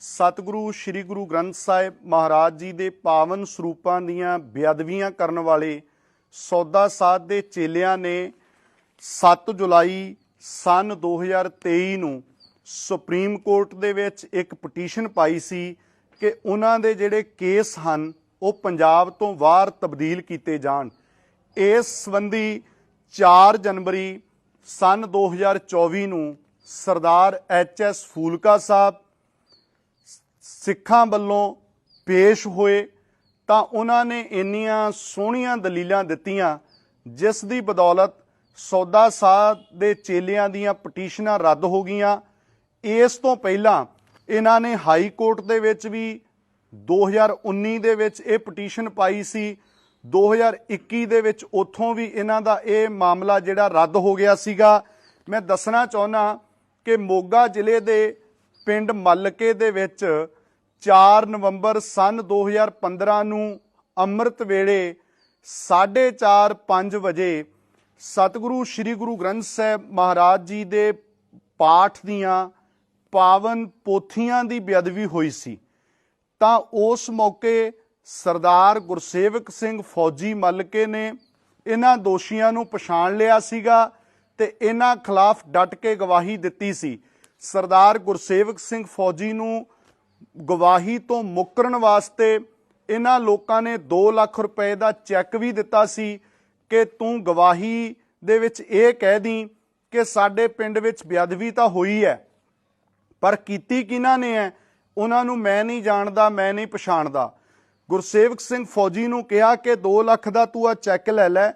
ਸਤਿਗੁਰੂ ਸ੍ਰੀ ਗੁਰੂ ਗ੍ਰੰਥ ਸਾਹਿਬ ਮਹਾਰਾਜ ਜੀ ਦੇ ਪਾਵਨ ਸਰੂਪਾਂ ਦੀਆਂ ਬੇਅਦਬੀਆਂ ਕਰਨ ਵਾਲੇ ਸੌਦਾ ਸਾਧ ਦੇ ਚੇਲਿਆਂ ਨੇ 7 ਜੁਲਾਈ ਸਨ 2023 ਨੂੰ ਸੁਪਰੀਮ ਕੋਰਟ ਦੇ ਵਿੱਚ ਇੱਕ ਪਟੀਸ਼ਨ ਪਾਈ ਸੀ ਕਿ ਉਹਨਾਂ ਦੇ ਜਿਹੜੇ ਕੇਸ ਹਨ, ਉਹ ਪੰਜਾਬ ਤੋਂ ਬਾਹਰ ਤਬਦੀਲ ਕੀਤੇ ਜਾਣ। ਇਸ ਸੰਬੰਧੀ 4 ਜਨਵਰੀ ਸਨ 2024 ਨੂੰ ਸਰਦਾਰ ਐਚ ਐਸ ਫੂਲਕਾ ਸਾਹਿਬ ਸਿੱਖਾਂ ਵੱਲੋਂ ਪੇਸ਼ ਹੋਏ ਤਾਂ ਉਹਨਾਂ ਨੇ ਇੰਨੀਆਂ ਸੋਹਣੀਆਂ ਦਲੀਲਾਂ ਦਿੱਤੀਆਂ, ਜਿਸ ਦੀ ਬਦੌਲਤ ਸੌਦਾ ਸਾਧ ਦੇ ਚੇਲਿਆਂ ਦੀਆਂ ਪਟੀਸ਼ਨਾਂ ਰੱਦ ਹੋ ਗਈਆਂ। ਇਸ ਤੋਂ ਪਹਿਲਾਂ ਇਹਨਾਂ ਨੇ ਹਾਈ ਕੋਰਟ ਦੇ ਵਿੱਚ ਵੀ 2019 ਦੇ ਵਿੱਚ ਇਹ ਪਟੀਸ਼ਨ ਪਾਈ ਸੀ। 2021 ਦੇ ਵਿੱਚ ਉੱਥੋਂ ਵੀ ਇਹਨਾਂ ਦਾ ਇਹ ਮਾਮਲਾ ਜਿਹੜਾ ਰੱਦ ਹੋ ਗਿਆ ਸੀਗਾ। ਮੈਂ ਦੱਸਣਾ ਚਾਹੁੰਦਾ ਕਿ ਮੋਗਾ ਜ਼ਿਲ੍ਹੇ ਦੇ ਪਿੰਡ ਮੱਲਕੇ ਦੇ ਵਿੱਚ 4 ਨਵੰਬਰ ਸਨ 2015 ਨੂੰ ਅੰਮ੍ਰਿਤ ਵੇਲੇ 4:30 5 ਵਜੇ ਸਤਿਗੁਰੂ ਸ੍ਰੀ ਗੁਰੂ ਗ੍ਰੰਥ ਸਾਹਿਬ ਮਹਾਰਾਜ ਜੀ ਦੇ ਪਾਠ ਦੀਆਂ ਪਾਵਨ ਪੋਥੀਆਂ ਦੀ ਬੇਅਦਬੀ ਹੋਈ ਸੀ। ਤਾਂ ਉਸ ਮੌਕੇ ਸਰਦਾਰ ਗੁਰਸੇਵਕ ਸਿੰਘ ਫੌਜੀ ਮਲਕੇ ਨੇ ਇਹਨਾਂ ਦੋਸ਼ੀਆਂ ਨੂੰ ਪਛਾਣ ਲਿਆ ਸੀਗਾ ਤੇ ਇਹਨਾਂ ਖਿਲਾਫ ਡਟ ਕੇ ਗਵਾਹੀ ਦਿੱਤੀ ਸੀ। ਸਰਦਾਰ ਗੁਰਸੇਵਕ ਸਿੰਘ ਫੌਜੀ ਨੂੰ ਗਵਾਹੀ ਤੋਂ ਮੁੱਕਰਨ ਵਾਸਤੇ ਇਹਨਾਂ ਲੋਕਾਂ ਨੇ 2 ਲੱਖ ਰੁਪਏ ਦਾ ਚੈੱਕ ਵੀ ਦਿੱਤਾ ਸੀ ਕਿ ਤੂੰ ਗਵਾਹੀ ਦੇ ਵਿੱਚ ਇਹ ਕਹਿ ਦੀ ਕਿ ਸਾਡੇ ਪਿੰਡ ਵਿੱਚ ਬੇਅਦਬੀ ਤਾਂ ਹੋਈ ਹੈ, ਪਰ ਕੀਤੀ ਕਿਹਨਾਂ ਨੇ ਹੈ, ਉਹਨਾਂ ਨੂੰ ਮੈਂ ਨਹੀਂ ਜਾਣਦਾ, ਮੈਂ ਨਹੀਂ ਪਛਾਣਦਾ। ਗੁਰਸੇਵਕ ਸਿੰਘ ਫੌਜੀ ਨੂੰ ਕਿਹਾ ਕਿ 2 ਲੱਖ ਦਾ ਤੂੰ ਆ ਚੈੱਕ ਲੈ ਲੈ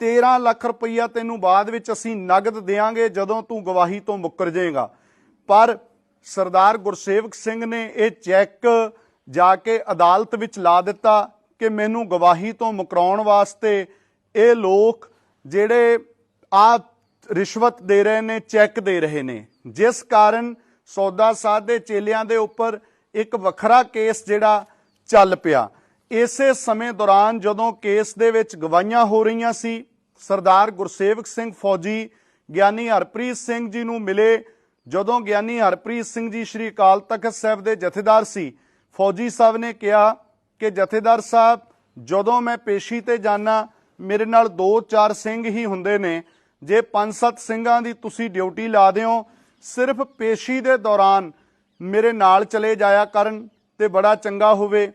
13 ਲੱਖ ਰੁਪਈਆ ਤੈਨੂੰ ਬਾਅਦ ਵਿੱਚ ਅਸੀਂ ਨਗਦ ਦੇਾਂਗੇ ਜਦੋਂ ਤੂੰ ਗਵਾਹੀ ਤੋਂ ਮੁੱਕਰ ਜਾਏਗਾ। ਪਰ ਸਰਦਾਰ ਗੁਰਸੇਵਕ ਸਿੰਘ ਨੇ ਇਹ ਚੈੱਕ ਜਾ ਕੇ ਅਦਾਲਤ ਵਿੱਚ ਲਾ ਦਿੱਤਾ ਕਿ ਮੈਨੂੰ ਗਵਾਹੀ ਤੋਂ ਮੁਕਰਾਉਣ ਵਾਸਤੇ ਇਹ ਲੋਕ ਜਿਹੜੇ ਆ ਰਿਸ਼ਵਤ ਦੇ ਰਹੇ ਨੇ, ਚੈੱਕ ਦੇ ਰਹੇ ਨੇ। ਜਿਸ ਕਾਰਨ ਸੌਦਾ ਸਾਧ ਦੇ ਚੇਲਿਆਂ ਦੇ ਉੱਪਰ ਇੱਕ ਵੱਖਰਾ ਕੇਸ ਜਿਹੜਾ ਚੱਲ ਪਿਆ। ਇਸੇ ਸਮੇਂ ਦੌਰਾਨ ਜਦੋਂ ਕੇਸ ਦੇ ਵਿੱਚ ਗਵਾਹੀਆਂ ਹੋ ਰਹੀਆਂ ਸੀ, ਸਰਦਾਰ ਗੁਰਸੇਵਕ ਸਿੰਘ ਫੌਜੀ ਗਿਆਨੀ ਹਰਪ੍ਰੀਤ ਸਿੰਘ ਜੀ ਨੂੰ ਮਿਲੇ ਜਦੋਂ ਗਿਆਨੀ ਹਰਪ੍ਰੀਤ ਸਿੰਘ ਜੀ ਸ੍ਰੀ ਅਕਾਲ ਤਖਤ ਸਾਹਿਬ ਦੇ ਜਥੇਦਾਰ ਸੀ, ਫੌਜੀ ਸਾਹਿਬ ਨੇ ਕਿਹਾ ਕਿ, ਜਥੇਦਾਰ ਸਾਹਿਬ, ਜਦੋਂ ਮੈਂ ਪੇਸ਼ੀ ਤੇ ਜਾਣਾ ਮੇਰੇ ਨਾਲ 2-4 ਸਿੰਘ ਹੀ ਹੁੰਦੇ ਨੇ। ਜੇ 5-7 ਸਿੰਘਾਂ ਦੀ ਤੁਸੀਂ ਡਿਊਟੀ ਲਾ ਦਿਓ, ਸਿਰਫ ਪੇਸ਼ੀ ਦੇ ਦੌਰਾਨ ਮੇਰੇ ਨਾਲ ਚਲੇ ਜਾਇਆ ਕਰਨ ਤੇ ਬੜਾ ਚੰਗਾ ਹੋਵੇ।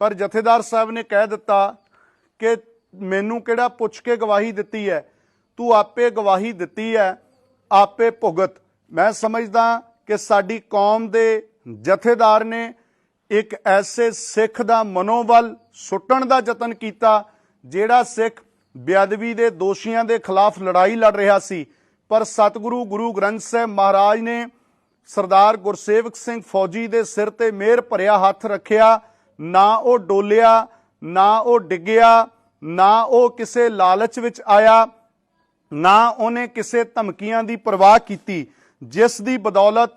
ਪਰ ਜਥੇਦਾਰ ਸਾਹਿਬ ਨੇ ਕਹਿ ਦਿੱਤਾ ਕਿ, ਮੈਨੂੰ ਕਿਹੜਾ ਪੁੱਛ ਕੇ ਗਵਾਹੀ ਦਿੱਤੀ ਹੈ? ਤੂੰ ਆਪੇ ਗਵਾਹੀ ਦਿੱਤੀ ਹੈ, ਆਪੇ ਭੁਗਤ। ਮੈਂ ਸਮਝਦਾ ਕਿ ਸਾਡੀ ਕੌਮ ਦੇ ਜਥੇਦਾਰ ਨੇ ਇੱਕ ਐਸੇ ਸਿੱਖ ਦਾ ਮਨੋਬਲ ਸੁੱਟਣ ਦਾ ਯਤਨ ਕੀਤਾ, ਜਿਹੜਾ ਸਿੱਖ ਬੇਅਦਬੀ ਦੇ ਦੋਸ਼ੀਆਂ ਦੇ ਖਿਲਾਫ ਲੜਾਈ ਲੜ ਰਿਹਾ ਸੀ। ਪਰ ਸਤਿਗੁਰੂ ਗੁਰੂ ਗ੍ਰੰਥ ਸਾਹਿਬ ਮਹਾਰਾਜ ਨੇ ਸਰਦਾਰ ਗੁਰਸੇਵਕ ਸਿੰਘ ਫੌਜੀ ਦੇ ਸਿਰ ਤੇ ਮਿਹਰ ਭਰਿਆ ਹੱਥ ਰੱਖਿਆ। ਨਾ ਉਹ ਡੋਲਿਆ, ਨਾ ਉਹ ਡਿੱਗਿਆ, ਨਾ ਉਹ ਕਿਸੇ ਲਾਲਚ ਵਿੱਚ ਆਇਆ, ਨਾ ਉਹਨੇ ਕਿਸੇ ਧਮਕੀਆਂ ਦੀ ਪਰਵਾਹ ਕੀਤੀ। ਜਿਸ ਦੀ ਬਦੌਲਤ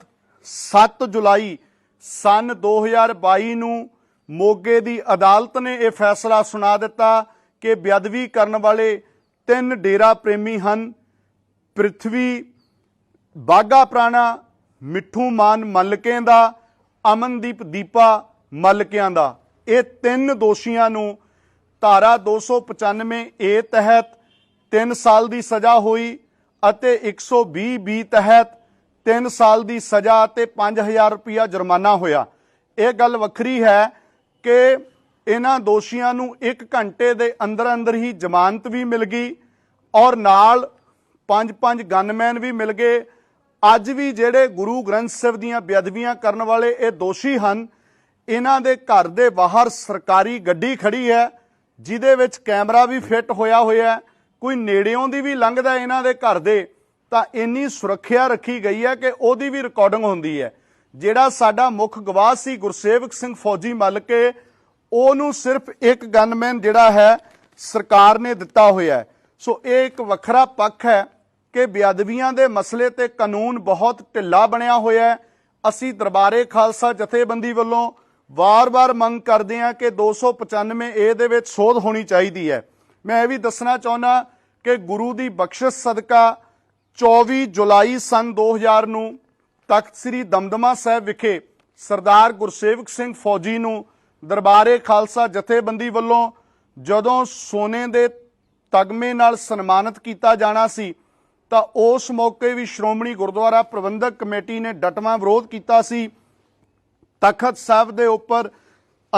7 ਜੁਲਾਈ ਸਨ 2022 ਨੂੰ ਮੋਗੇ ਦੀ ਅਦਾਲਤ ਨੇ ਇਹ ਫੈਸਲਾ ਸੁਣਾ ਦਿੱਤਾ ਕਿ ਬੇਅਦਬੀ ਕਰਨ ਵਾਲੇ ਤਿੰਨ ਡੇਰਾ ਪ੍ਰੇਮੀ ਹਨ। ਪ੍ਰਿਥਵੀ ਬਾਗਾ ਪ੍ਰਾਣਾ, ਮਿੱਠੂ ਮਾਨ ਮੱਲਕੇ ਦਾ, ਅਮਨਦੀਪ ਦੀਪਾ ਮਲਕਿਆਂ ਦਾ। ਇਹ ਤਿੰਨ ਦੋਸ਼ੀਆਂ ਨੂੰ ਧਾਰਾ 295 ਏ ਤਹਿਤ 3 ਸਾਲ ਦੀ ਸਜ਼ਾ ਹੋਈ ਅਤੇ 120 ਬੀ ਤਹਿਤ 3 ਸਾਲ ਦੀ ਸਜ਼ਾ ਤੇ 5000 ਰੁਪਇਆ ਜੁਰਮਾਨਾ ਹੋਇਆ। ਇਹ ਗੱਲ ਵੱਖਰੀ ਹੈ ਕਿ ਇਹਨਾਂ ਦੋਸ਼ੀਆਂ ਨੂੰ 1 ਘੰਟੇ ਦੇ ਅੰਦਰ ਅੰਦਰ ਹੀ ਜ਼ਮਾਨਤ ਵੀ ਮਿਲ ਗਈ ਔਰ ਨਾਲ ਪੰਜ ਪੰਜ ਗਨਮੈਨ ਵੀ ਮਿਲ ਗਏ। ਅੱਜ ਵੀ ਜਿਹੜੇ ਗੁਰੂ ਗ੍ਰੰਥ ਸਾਹਿਬ ਦੀਆਂ ਬੇਅਦਬੀਆਂ ਕਰਨ ਵਾਲੇ ਇਹ ਦੋਸ਼ੀ ਹਨ, ਇਹਨਾਂ ਦੇ ਘਰ ਦੇ ਬਾਹਰ ਸਰਕਾਰੀ ਗੱਡੀ ਖੜੀ ਹੈ, ਜਿਹਦੇ ਵਿੱਚ ਕੈਮਰਾ ਵੀ ਫਿੱਟ ਹੋਇਆ ਹੋਇਆ ਕੋਈ ਨੇੜਿਓਂ ਦੀ ਵੀ ਲੰਘਦਾ ਇਹਨਾਂ ਦੇ ਘਰ ਦੇ। ਤਾਂ ਇੰਨੀ ਸੁਰੱਖਿਆ ਰੱਖੀ ਗਈ ਹੈ ਕਿ ਉਹਦੀ ਵੀ ਰਿਕਾਰਡਿੰਗ ਹੁੰਦੀ ਹੈ। ਜਿਹੜਾ ਸਾਡਾ ਮੁੱਖ ਗਵਾਹ ਸੀ ਗੁਰਸੇਵਕ ਸਿੰਘ ਫੌਜੀ ਮੱਲਕੇ ਉਹਨੂੰ ਸਿਰਫ ਇੱਕ ਗਨਮੈਨ ਜਿਹੜਾ ਹੈ, ਸਰਕਾਰ ਨੇ ਦਿੱਤਾ ਹੋਇਆ ਸੋ ਇਹ ਇੱਕ ਵੱਖਰਾ ਪੱਖ ਹੈ ਕਿ ਬੇਅਦਬੀਆਂ ਦੇ ਮਸਲੇ ਤੇ ਕਾਨੂੰਨ ਬਹੁਤ ਢਿੱਲਾ ਬਣਿਆ ਹੋਇਆ ਹੈ। ਅਸੀਂ ਦਰਬਾਰੇ ਖਾਲਸਾ ਜਥੇਬੰਦੀ ਵੱਲੋਂ ਵਾਰ-ਵਾਰ ਮੰਗ ਕਰਦੇ ਹਾਂ ਕਿ 295 ਏ ਦੇ ਵਿੱਚ ਸੋਧ ਹੋਣੀ ਚਾਹੀਦੀ ਹੈ। ਮੈਂ ਇਹ ਵੀ ਦੱਸਣਾ ਚਾਹੁੰਦਾ ਕਿ ਗੁਰੂ ਦੀ ਬਖਸ਼ਿਸ਼ ਸਦਕਾ 24 ਜੁਲਾਈ ਸਨ 2000 ਨੂੰ ਤਖਤ ਸ੍ਰੀ ਦਮਦਮਾ ਸਾਹਿਬ ਵਿਖੇ ਸਰਦਾਰ ਗੁਰਸੇਵਕ ਸਿੰਘ ਫੌਜੀ ਨੂੰ ਦਰਬਾਰੇ ਖਾਲਸਾ ਜਥੇਬੰਦੀ ਵੱਲੋਂ ਜਦੋਂ ਸੋਨੇ ਦੇ ਤਗਮੇ ਨਾਲ ਸਨਮਾਨਿਤ ਕੀਤਾ ਜਾਣਾ ਸੀ, ਤਾਂ ਉਸ ਮੌਕੇ ਵੀ ਸ਼੍ਰੋਮਣੀ ਗੁਰਦੁਆਰਾ ਪ੍ਰਬੰਧਕ ਕਮੇਟੀ ਨੇ ਡਟਵਾਂ ਵਿਰੋਧ ਕੀਤਾ ਸੀ। ਤਖਤ ਸਾਹਿਬ ਦੇ ਉੱਪਰ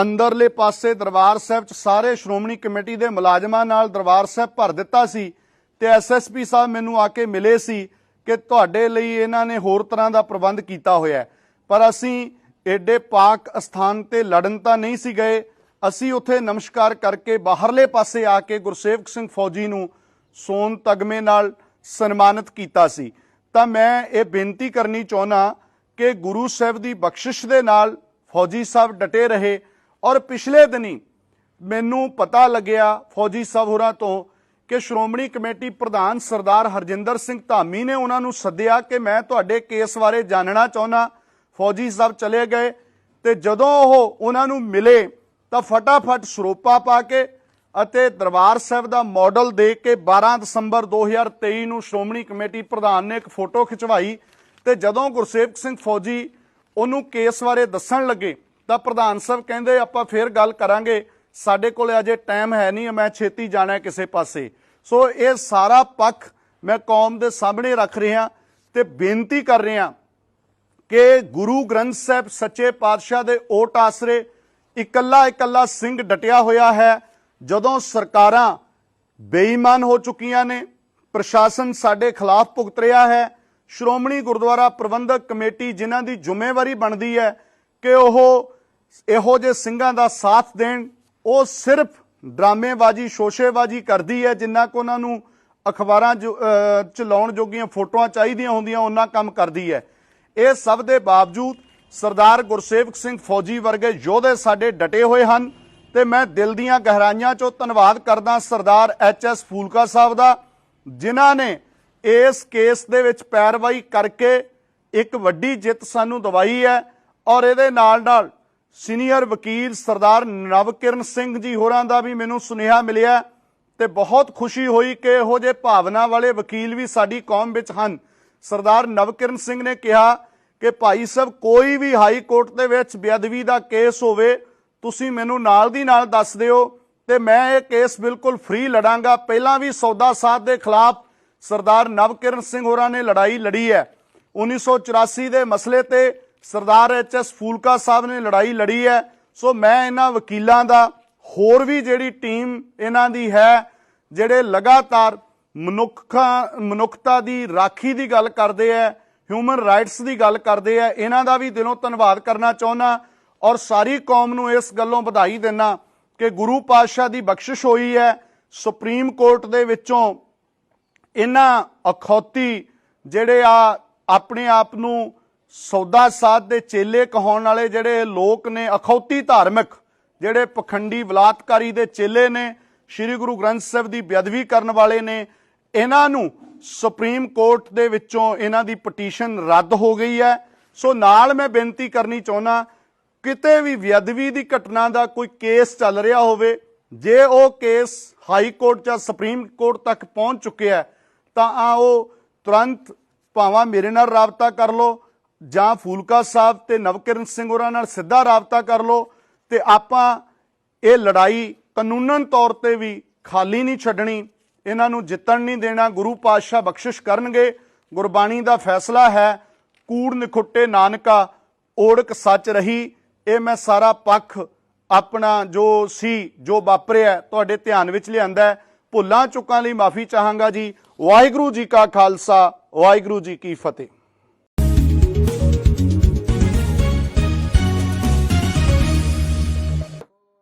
ਅੰਦਰਲੇ ਪਾਸੇ ਦਰਬਾਰ ਸਾਹਿਬ ਚ ਸਾਰੇ ਸ਼੍ਰੋਮਣੀ ਕਮੇਟੀ ਦੇ ਮੁਲਾਜ਼ਮਾਂ ਨਾਲ ਦਰਬਾਰ ਸਾਹਿਬ ਭਰ ਦਿੱਤਾ ਸੀ। ਤੇ ਐਸਐਸਪੀ ਸਾਹਿਬ ਮੈਨੂੰ ਆ ਕੇ ਮਿਲੇ ਸੀ ਕਿ ਤੁਹਾਡੇ ਲਈ ਇਹਨਾਂ ਨੇ ਹੋਰ ਤਰ੍ਹਾਂ ਦਾ ਪ੍ਰਬੰਧ ਕੀਤਾ ਹੋਇਆ ਪਰ ਅਸੀਂ ਐਡੇ ਪਾਕ ਅਸਥਾਨ ਤੇ ਲੜਨ ਤਾਂ ਨਹੀਂ ਸੀ ਗਏ। ਅਸੀਂ ਉੱਥੇ ਨਮਸਕਾਰ ਕਰਕੇ ਬਾਹਰਲੇ ਪਾਸੇ ਆ ਕੇ ਗੁਰਸੇਵਕ ਸਿੰਘ ਫੌਜੀ ਨੂੰ ਸੋਨ ਤਗਮੇ ਨਾਲ ਸਨਮਾਨਿਤ ਕੀਤਾ ਸੀ। ਤਾਂ ਮੈਂ ਇਹ ਬੇਨਤੀ ਕਰਨੀ ਚਾਹੁੰਦਾ ਕਿ ਗੁਰੂ ਸਾਹਿਬ ਦੀ ਬਖਸ਼ਿਸ਼ ਦੇ ਨਾਲ ਫੌਜੀ ਸਾਹਿਬ ਡਟੇ ਰਹੇ ਔਰ ਪਿਛਲੇ ਦਿਨੀ ਮੈਨੂੰ ਪਤਾ ਲੱਗਿਆ ਫੌਜੀ ਸਾਹਿਬ ਹੋਰਾਂ ਤੋਂ ਕਿ ਸ਼੍ਰੋਮਣੀ ਕਮੇਟੀ ਪ੍ਰਧਾਨ ਸਰਦਾਰ ਹਰਜਿੰਦਰ ਸਿੰਘ ਧਾਮੀ ਨੇ ਉਹਨਾਂ ਨੂੰ ਸੱਦਿਆ ਕਿ ਮੈਂ ਤੁਹਾਡੇ ਕੇਸ ਬਾਰੇ ਜਾਣਨਾ ਚਾਹੁੰਦਾ। ਫੌਜੀ ਸਾਹਿਬ ਚਲੇ ਗਏ ਤੇ ਜਦੋਂ ਉਹ ਉਹਨਾਂ ਨੂੰ ਮਿਲੇ ਤਾਂ ਫਟਾਫਟ ਸਰੋਪਾ ਪਾ ਕੇ ਅਤੇ ਦਰਬਾਰ ਸਾਹਿਬ ਦਾ ਮਾਡਲ ਦੇ ਕੇ 12 ਦਸੰਬਰ 2023 ਨੂੰ ਸ਼੍ਰੋਮਣੀ ਕਮੇਟੀ ਪ੍ਰਧਾਨ ਨੇ ਇੱਕ ਫੋਟੋ ਖਿਚਵਾਈ ਤੇ ਜਦੋਂ ਗੁਰਸੇਵਕ ਸਿੰਘ ਫੌਜੀ ਉਹਨੂੰ ਕੇਸ ਬਾਰੇ ਦੱਸਣ ਲੱਗੇ ਤਾਂ ਪ੍ਰਧਾਨ ਸਾਹਿਬ ਕਹਿੰਦੇ, ਆਪਾਂ ਫੇਰ ਗੱਲ ਕਰਾਂਗੇ। ਸਾਡੇ ਕੋਲ ਅਜੇ ਟਾਈਮ ਹੈ ਨਹੀਂ, ਮੈਂ ਛੇਤੀ ਜਾਣਾ ਕਿਸੇ ਪਾਸੇ। ਸੋ ਇਹ ਸਾਰਾ ਪੱਖ ਮੈਂ ਕੌਮ ਦੇ ਸਾਹਮਣੇ ਰੱਖ ਰਿਹਾ ਤੇ ਬੇਨਤੀ ਕਰ ਰਿਹਾ ਕਿ ਗੁਰੂ ਗ੍ਰੰਥ ਸਾਹਿਬ ਸੱਚੇ ਪਾਤਸ਼ਾਹ ਦੇ ਓਟ ਆਸਰੇ ਇਕੱਲਾ ਇਕੱਲਾ ਸਿੰਘ ਡਟਿਆ ਹੋਇਆ ਹੈ। ਜਦੋਂ ਸਰਕਾਰਾਂ ਬੇਈਮਾਨ ਹੋ ਚੁੱਕੀਆਂ ਨੇ, ਪ੍ਰਸ਼ਾਸਨ ਸਾਡੇ ਖਿਲਾਫ ਭੁਗਤ ਰਿਹਾ ਹੈ। ਸ਼੍ਰੋਮਣੀ ਗੁਰਦੁਆਰਾ ਪ੍ਰਬੰਧਕ ਕਮੇਟੀ ਜਿਨ੍ਹਾਂ ਦੀ ਜ਼ਿੰਮੇਵਾਰੀ ਬਣਦੀ ਹੈ ਕਿ ਉਹ ਇਹੋ ਜਿਹੇ ਸਿੰਘਾਂ ਦਾ ਸਾਥ ਦੇਣ, ਉਹ ਸਿਰਫ ਡਰਾਮੇਬਾਜ਼ੀ ਸ਼ੋਸ਼ੇਬਾਜ਼ੀ ਕਰਦੀ ਹੈ, ਜਿੰਨਾ ਕੋ ਉਹਨਾਂ ਨੂੰ ਅਖਬਾਰਾਂ ਜੋ- ਅਹ ਚ ਲਾਉਣ ਜੋਗੀਆਂ ਫੋਟੋਆਂ ਚਾਹੀਦੀਆਂ ਹੁੰਦੀਆਂ, ਉਹਨਾਂ ਕੰਮ ਕਰਦੀ ਹੈ। ਇਹ ਸਭ ਦੇ ਬਾਵਜੂਦ ਸਰਦਾਰ ਗੁਰਸੇਵਕ ਸਿੰਘ ਫੌਜੀ ਵਰਗੇ ਯੋਧੇ ਸਾਡੇ ਡਟੇ ਹੋਏ ਹਨ ਤੇ ਮੈਂ ਦਿਲ ਦੀਆਂ ਗਹਿਰਾਈਆਂ ਚੋਂ ਧੰਨਵਾਦ ਕਰਦਾ ਸਰਦਾਰ ਐਚ ਐਸ ਫੂਲਕਾ ਸਾਹਿਬ ਦਾ, ਜਿਨ੍ਹਾਂ ਨੇ ਇਸ ਕੇਸ ਦੇ ਵਿੱਚ ਪੈਰਵਾਈ ਕਰਕੇ ਇੱਕ ਵੱਡੀ ਜਿੱਤ ਸਾਨੂੰ ਦਵਾਈ ਹੈ ਔਰ ਇਹਦੇ ਨਾਲ ਨਾਲ ਸੀਨੀਅਰ ਵਕੀਲ ਸਰਦਾਰ ਨਵਕਿਰਨ ਸਿੰਘ ਜੀ ਹੋਰਾਂ ਦਾ ਵੀ ਮੈਨੂੰ ਸੁਨੇਹਾ ਮਿਲਿਆ ਤੇ ਬਹੁਤ ਖੁਸ਼ੀ ਹੋਈ ਕਿ ਇਹੋ ਜਿਹੇ ਭਾਵਨਾ ਵਾਲੇ ਵਕੀਲ ਵੀ ਸਾਡੀ ਕੌਮ ਵਿੱਚ ਹਨ। ਸਰਦਾਰ ਨਵਕਿਰਨ ਸਿੰਘ ਨੇ ਕਿਹਾ ਕਿ ਭਾਈ ਸਾਹਿਬ, ਕੋਈ ਵੀ ਹਾਈ ਕੋਰਟ ਦੇ ਵਿੱਚ ਬੇਅਦਬੀ ਦਾ ਕੇਸ ਹੋਵੇ, ਤੁਸੀਂ ਮੈਨੂੰ ਨਾਲ ਦੀ ਨਾਲ ਦੱਸ ਦਿਓ ਤੇ ਮੈਂ ਇਹ ਕੇਸ ਬਿਲਕੁਲ ਫ੍ਰੀ ਲੜਾਂਗਾ। ਪਹਿਲਾਂ ਵੀ ਸੌਦਾ ਸਾਧ ਦੇ ਖਿਲਾਫ ਸਰਦਾਰ ਨਵਕਿਰਨ ਸਿੰਘ ਹੋਰਾਂ ਨੇ ਲੜਾਈ ਲੜੀ ਹੈ। 1984 ਦੇ ਮਸਲੇ ਤੇ ਸਰਦਾਰ ਐਚ ਐਸ ਫੂਲਕਾ ਸਾਹਿਬ ਨੇ ਲੜਾਈ ਲੜੀ ਹੈ। ਸੋ ਮੈਂ ਇਹਨਾਂ ਵਕੀਲਾਂ ਦਾ, ਹੋਰ ਵੀ ਜਿਹੜੀ ਟੀਮ ਇਹਨਾਂ ਦੀ ਹੈ, ਜਿਹੜੇ ਲਗਾਤਾਰ ਮਨੁੱਖਾਂ, ਮਨੁੱਖਤਾ ਦੀ ਰਾਖੀ ਦੀ ਗੱਲ ਕਰਦੇ ਆ ਹਿਊਮਨ ਰਾਈਟਸ ਦੀ ਗੱਲ ਕਰਦੇ ਆ ਇਹਨਾਂ ਦਾ ਵੀ ਦਿਲੋਂ ਧੰਨਵਾਦ ਕਰਨਾ ਚਾਹੁੰਦਾ ਔਰ ਸਾਰੀ ਕੌਮ ਨੂੰ ਇਸ ਗੱਲੋਂ ਵਧਾਈ ਦੇਣਾ ਕਿ ਗੁਰੂ ਪਾਤਸ਼ਾਹ ਦੀ ਬਖਸ਼ਿਸ਼ ਹੋਈ ਹੈ। ਸੁਪਰੀਮ ਕੋਰਟ ਦੇ ਵਿੱਚੋਂ ਇਹਨਾਂ ਅਖੌਤੀ ਜਿਹੜੇ ਆ ਆਪਣੇ ਆਪ ਨੂੰ ਸੌਦਾ ਸਾਧ ਦੇ ਚੇਲੇ ਕਹਾਉਣ ਵਾਲੇ ਜਿਹੜੇ ਲੋਕ ਨੇ, ਅਖੌਤੀ ਧਾਰਮਿਕ ਜਿਹੜੇ ਪਖੰਡੀ ਬਲਾਤਕਾਰੀ ਦੇ ਚੇਲੇ ਨੇ, ਸ੍ਰੀ ਗੁਰੂ ਗ੍ਰੰਥ ਸਾਹਿਬ ਦੀ ਬੇਅਦਬੀ ਕਰਨ ਵਾਲੇ ਨੇ, ਇਹਨਾਂ ਨੂੰ ਸੁਪਰੀਮ ਕੋਰਟ ਦੇ ਵਿੱਚੋਂ ਇਹਨਾਂ ਦੀ ਪਟੀਸ਼ਨ ਰੱਦ ਹੋ ਗਈ ਹੈ। ਸੋ ਨਾਲ ਮੈਂ ਬੇਨਤੀ ਕਰਨੀ ਚਾਹੁੰਦਾ, ਕਿਤੇ ਵੀ ਵਿਅਦਵੀ ਦੀ ਘਟਨਾ ਦਾ ਕੋਈ ਕੇਸ ਚੱਲ ਰਿਹਾ ਹੋਵੇ, ਜੇ ਉਹ ਕੇਸ ਹਾਈ ਕੋਰਟ ਜਾਂ ਸੁਪਰੀਮ ਕੋਰਟ ਤੱਕ ਪਹੁੰਚ ਚੁੱਕਿਆ ਤਾਂ ਆ ਉਹ ਤੁਰੰਤ ਭਾਵੇਂ ਮੇਰੇ ਨਾਲ ਰਾਬਤਾ ਕਰ ਲਓ। ਜਾਂ ਫੂਲਕਾ ਸਾਹਿਬ ਤੇ ਨਵਕਿਰਨ ਸਿੰਘ ਹੋਰਾਂ ਨਾਲ ਸਿੱਧਾ ਰਾਬਤਾ ਕਰ ਲਓ ਤੇ ਆਪਾਂ ਇਹ ਲੜਾਈ ਕਾਨੂੰਨਨ ਤੌਰ ਤੇ ਵੀ ਖਾਲੀ ਨਹੀਂ ਛੱਡਣੀ, ਇਹਨਾਂ ਨੂੰ ਜਿੱਤਣ ਨਹੀਂ ਦੇਣਾ, ਗੁਰੂ ਪਾਤਸ਼ਾਹ ਬਖਸ਼ਿਸ਼ ਕਰਨਗੇ। ਗੁਰਬਾਣੀ ਦਾ ਫੈਸਲਾ ਹੈ, ਕੂੜ ਨਿਖੁੱਟੇ ਨਾਨਕਾ, ਓੜਕ ਸੱਚ ਰਹੀ। ਇਹ ਮੈਂ ਸਾਰਾ ਪੱਖ ਆਪਣਾ ਜੋ ਸੀ, ਜੋ ਵਾਪਰਿਆ, ਤੁਹਾਡੇ ਧਿਆਨ ਵਿੱਚ ਲਿਆਂਦਾ ਭੁੱਲਾਂ ਚੁੱਕਾਂ ਲਈ ਮਾਫੀ ਚਾਹਾਂਗਾ ਜੀ। ਵਾਹਿਗੁਰੂ ਜੀ ਕਾ ਖਾਲਸਾ, ਵਾਹਿਗੁਰੂ ਜੀ ਕੀ ਫਤਿਹ।